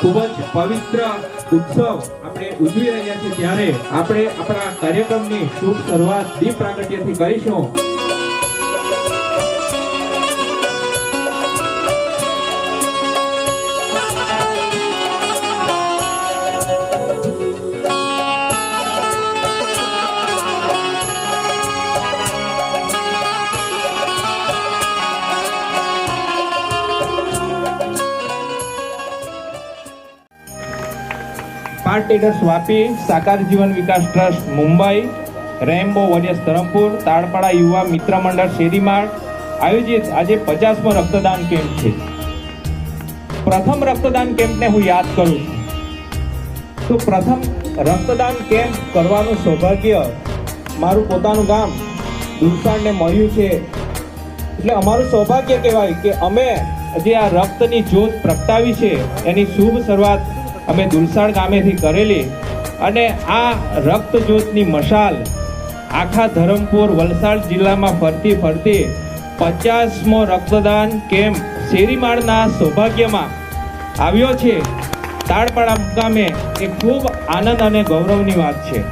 ખૂબ જ પવિત્ર ઉત્સવ આપણે ઉજવી રહ્યા છીએ. ત્યારે આપણે આપણા કાર્યક્રમની શુભ શરૂઆત દીપ પ્રાગટ્યથી કરીશું. Part traders Vapi, Sakar Jeevan Vikas trust, Mumbai Rambo warriors Dharampur Talpada Yuva Mitra Mandal, શેરીમાળ, આયોજિત આજે પચાસમો રક્તદાન કેમ્પ છે. પ્રથમ રક્તદાન કેમ્પને હું યાદ કરું છું. તો પ્રથમ રક્તદાન કેમ્પ કરવાનું સૌભાગ્ય મારું પોતાનું ગામ દુલસાણને મળ્યું છે. એટલે અમારું સૌભાગ્ય કહેવાય કે અમે જે આ રક્તની જ્યોત પ્રગટાવી છે, એની શુભ શરૂઆત અમે દુલસાણ ગામેથી કરેલી અને આ રક્તજ્યોતની મશાલ આખા ધરમપુર, વલસાડ જિલ્લામાં ફરતી ફરતી પચાસમો રક્તદાન કેમ્પ શેરીમાળના સૌભાગ્યમાં આવ્યો છે. તાળપાડા મુકામે એ ખૂબ આનંદ અને ગૌરવની વાત છે.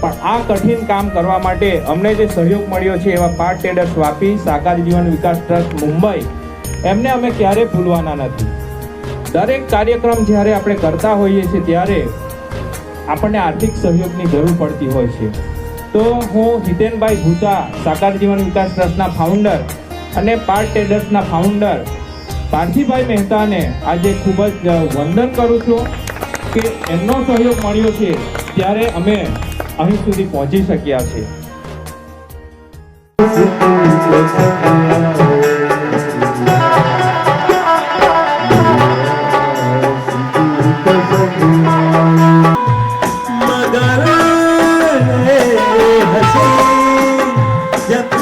પણ આ કઠિન કામ કરવા માટે અમને જે સહયોગ મળ્યો છે એવા પાર્ટ ટ્રેડર્સ વાપી સાકાર જીવન વિકાસ ટ્રસ્ટ મુંબઈ, એમને અમે ક્યારેય ભૂલવાના નથી. દરેક કાર્યક્રમ જ્યારે આપણે કરતા હોઈએ છીએ ત્યારે આપણને આર્થિક સહયોગની જરૂર પડતી હોય છે. તો હું હિતેનભાઈ ભૂતા સાકાર જીવન વિકાસ ટ્રસ્ટના ફાઉન્ડર અને પાર્ટ ટ્રેડર્સના ફાઉન્ડર પાર્થિભાઈ મહેતાને આજે ખૂબ જ વંદન કરું છું કે એમનો સહયોગ મળ્યો છે ત્યારે અમે અહીં સુધી પહોંચી શક્યા છે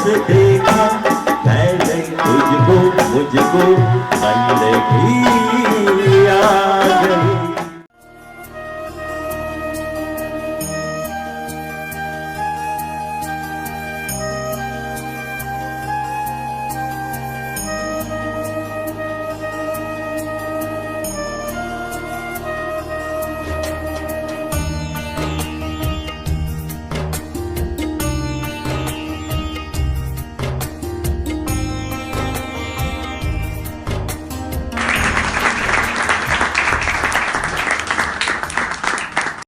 जब से देखा मैंने तुझको मुझको